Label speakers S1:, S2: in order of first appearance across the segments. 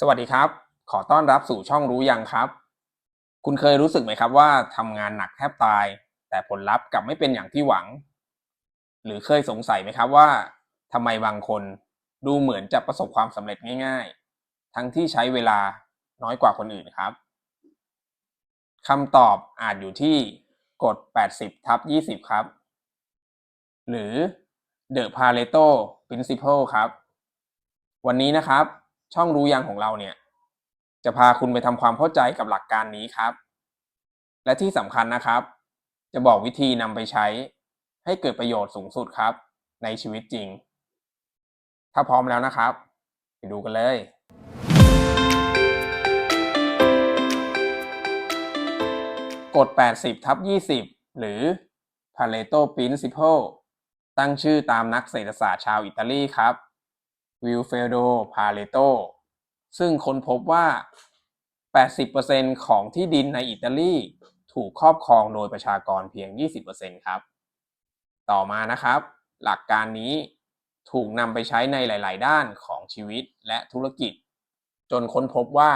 S1: สวัสดีครับ ขอต้อนรับสู่ช่องรู้ยังครับ คุณเคยรู้สึกไหมครับว่าทำงานหนักแทบตาย แต่ผลลัพธ์กลับไม่เป็นอย่างที่หวัง หรือเคยสงสัยไหมครับว่าทำไมบางคนดูเหมือนจะประสบความสำเร็จง่าย ๆ ทั้งที่ใช้เวลาน้อยกว่าคนอื่นครับคำตอบอาจอยู่ที่กฎ 80ทับ20 ครับ หรือ The Pareto Principle ครับ วันนี้นะครับ ช่องรู้ยังของเราเนี่ย จะพาคุณไปทำความเข้าใจกับหลักการนี้ครับ และที่สำคัญนะครับ จะบอกวิธีนำไปใช้ ให้เกิดประโยชน์สูงสุดครับ ในชีวิตจริง ถ้าพร้อมแล้วนะครับ ไปดูกันเลยกฎ 80 ทับ 20 หรือ Pareto Principle ตั้งชื่อตามนักเศรษฐศาสตร์ชาวอิตาลีครับ วิลเฟโด พาเลโต ซึ่งค้นพบว่า 80%ของที่ดินในอิตาลีถูกครอบครองโดยประชากรเพียง 20%ครับ ต่อมานะครับ หลักการนี้ถูกนำไปใช้ในหลาย ๆ ด้านของชีวิตและธุรกิจ จนค้นพบว่า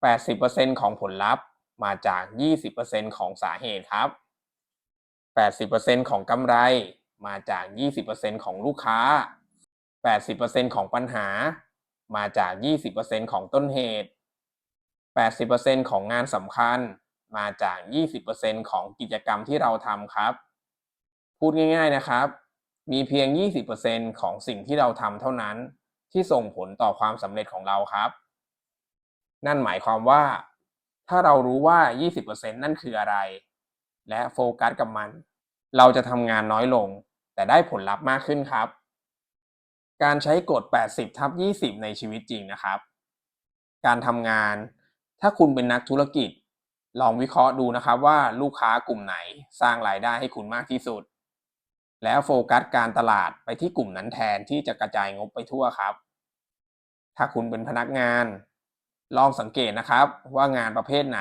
S1: 80%ของผลลัพธ์มาจาก 20%ของสาเหตุครับ 80%ของกำไรมาจาก 20%ของลูกค้า 80%ของปัญหา มาจาก 20%ของต้นเหตุ 80%ของงานสำคัญ มาจาก 20%ของกิจกรรมที่เราทำครับ พูดง่าย ๆนะครับ มีเพียง 20%ของสิ่งที่เราทำเท่านั้น ที่ส่งผลต่อความสำเร็จของเราครับ นั่นหมายความว่า ถ้าเรารู้ว่า 20%นั่นคืออะไร และโฟกัสกับมัน เราจะทำงานน้อยลง แต่ได้ผลลัพธ์มากขึ้นครับ การใช้กฎ 80ทับ20 ในชีวิตจริงนะครับ การทำงาน ถ้าคุณเป็นนักธุรกิจ ลองวิเคราะห์ดูนะครับว่าลูกค้ากลุ่มไหนสร้างรายได้ให้คุณมากที่สุด แล้วโฟกัสการตลาดไปที่กลุ่มนั้นแทนที่จะกระจายงบไปทั่วครับ ถ้าคุณเป็นพนักงาน ลองสังเกตนะครับว่างานประเภทไหน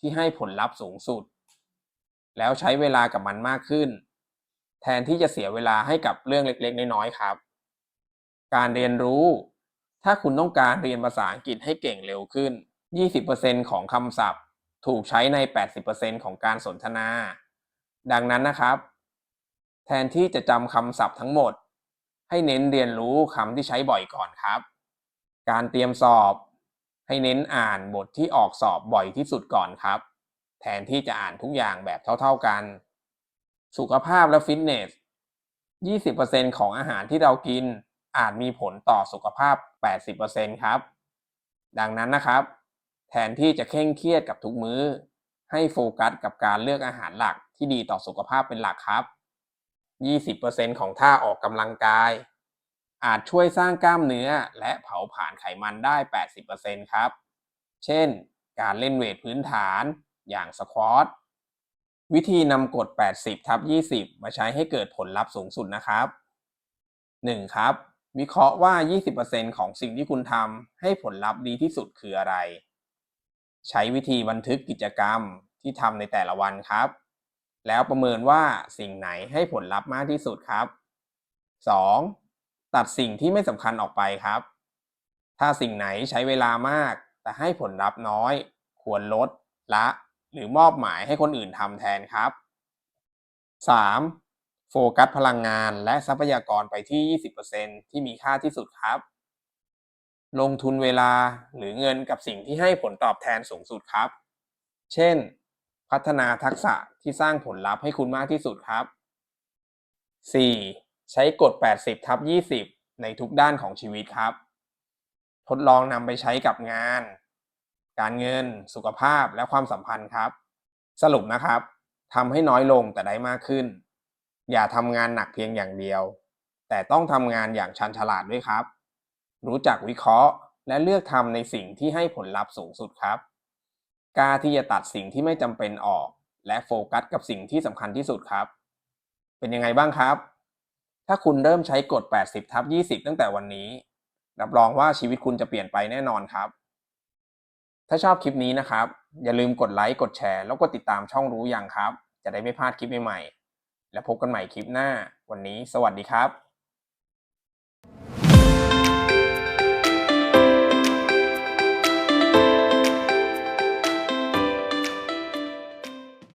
S1: ที่ให้ผลลัพธ์สูงสุด แล้วใช้เวลากับมันมากขึ้น แทนที่จะเสียเวลาให้กับเรื่องเล็กๆ น้อยๆครับ การเรียนรู้ ถ้าคุณต้องการเรียนภาษาอังกฤษให้เก่งเร็วขึ้น 20%ของคำศัพท์ ถูกใช้ใน 80%ของการสนทนา ดังนั้นนะครับ แทนที่จะจำคำศัพท์ทั้งหมด ให้เน้นเรียนรู้คำที่ใช้บ่อยก่อนครับ การเตรียมสอบ ให้เน้นอ่านบทที่ออกสอบบ่อยที่สุดก่อนครับ แทนที่จะอ่านทุกอย่างแบบเท่า ๆกัน สุขภาพและฟิตเนส 20%ของอาหารที่เรากิน อาจมีผลต่อสุขภาพ 80%ครับ ดังนั้นนะครับ แทนที่จะเคร่งเครียดกับทุกมื้อ ให้โฟกัสกับการเลือกอาหารหลักที่ดีต่อสุขภาพเป็นหลักครับ 20%ของท่าออกกำลังกาย อาจช่วยสร้างกล้ามเนื้อและเผาผลาญไขมันได้ 80%ครับ เช่น การเล่นเวทพื้นฐานอย่างสควอตวิธีนำกฎ80ทับ20 มาใช้ให้เกิดผลลัพธ์สูงสุดนะครับ 1. ครับ วิเคราะห์ว่า 20%ของสิ่งที่คุณทำให้ผลลัพธ์ดีที่สุดคืออะไร ใช้วิธีบันทึกกิจกรรมที่ทำในแต่ละวันครับ แล้วประเมินว่าสิ่งไหนให้ผลลัพธ์มากที่สุดครับ 2. ตัดสิ่งที่ไม่สำคัญออกไปครับ ถ้าสิ่งไหนใช้เวลามาก แต่ให้ผลลัพธ์น้อย ควรลดละ หรือมอบหมายให้คนอื่นทำแทนครับ 3. โฟกัสพลังงานและทรัพยากรไปที่ 20%ที่มีค่าที่สุดครับ ลงทุนเวลาหรือเงินกับสิ่งที่ให้ผลตอบแทนสูงสุดครับ เช่น พัฒนาทักษะที่สร้างผลลัพธ์ให้คุณมากที่สุดครับ 4. ใช้กฎ 80ทับ20 ในทุกด้านของชีวิตครับ ทดลองนำไปใช้กับงาน การเงิน สุขภาพและความสัมพันธ์ครับ สรุปนะครับทำให้น้อยลงแต่ได้มากขึ้น อย่าทำงานหนักเพียงอย่างเดียว แต่ต้องทำงานอย่างชันฉลาดด้วยครับ รู้จักวิเคราะห์ และเลือกทำในสิ่งที่ให้ผลลัพธ์สูงสุดครับกล้าที่จะตัดสิ่งที่ไม่จำเป็นออก และโฟกัสกับสิ่งที่สำคัญที่สุดครับ เป็นยังไงบ้างครับ ถ้าคุณเริ่มใช้กฎ 80ทับ20 ตั้งแต่วันนี้ รับรองว่าชีวิตคุณจะเปลี่ยนไปแน่นอนครับ ถ้าชอบคลิปนี้นะครับ อย่าลืมกดไลค์ กดแชร์ แล้วก็ติดตามช่องรู้อยังครับ จะได้ไม่พลาดคลิปใหม่ๆ และพบกันใหม่คลิปหน้า วันนี้สวัสดีครับ